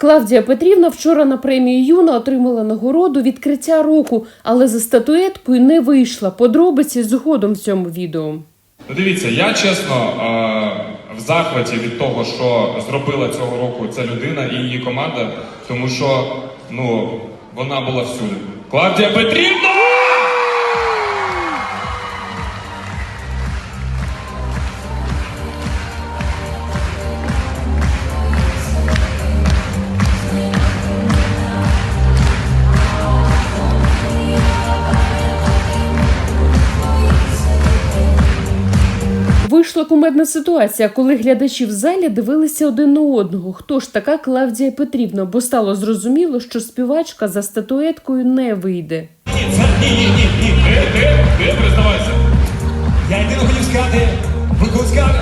Клавдія Петрівна вчора на премії Юна отримала нагороду відкриття року, але за статуеткою не вийшла. Подробиці згодом в цьому відео. Дивіться, я чесно е, в захваті від того, що зробила цього року ця людина і її команда, тому що ну вона була всюди. Клавдія Петрівна! Вийшла кумедна ситуація, коли глядачі в залі дивилися один на одного. Хто ж така Клавдія Петрівна? Бо стало зрозуміло, що співачка за статуеткою не вийде. Ні, ні, ні, ні, ні. Ти, ти, ти признавайся. Я єдине хотів сказати, ви коли сказали,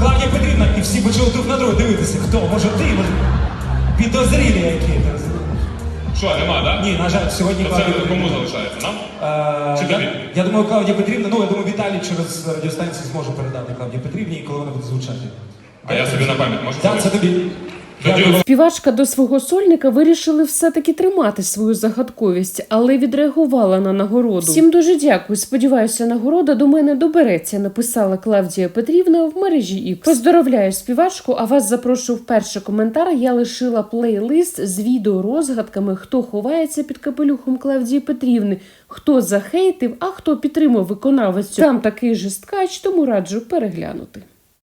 Клавдія Петрівна, і всі почали друг на друга дивитися, хто, може ти, може підозрілі які. Що, нема, да? Ні, на жаль, сьогодні Клавдія це кому Петрівна. залишається? Нам? Е, Чи тобі? я, я думаю, Клавдія Петрівна, ну я думаю, Віталій через радіостанцію зможе передати Клавдії Петрівні, коли вона буде звучати. А я собі на пам'ять можу Так, це тобі. Дякую. Співачка до свого сольника вирішили все-таки тримати свою загадковість, але відреагувала на нагороду. Всім дуже дякую. Сподіваюся, нагорода до мене добереться. Написала Клавдія Петрівна в мережі X. Поздоровляю співачку. А вас запрошую в перший коментар. Я лишила плейлист з відео розгадками, хто ховається під капелюхом Клавдії Петрівни, хто захейтив, а хто підтримав виконавицю. Там такий же скач, тому раджу переглянути.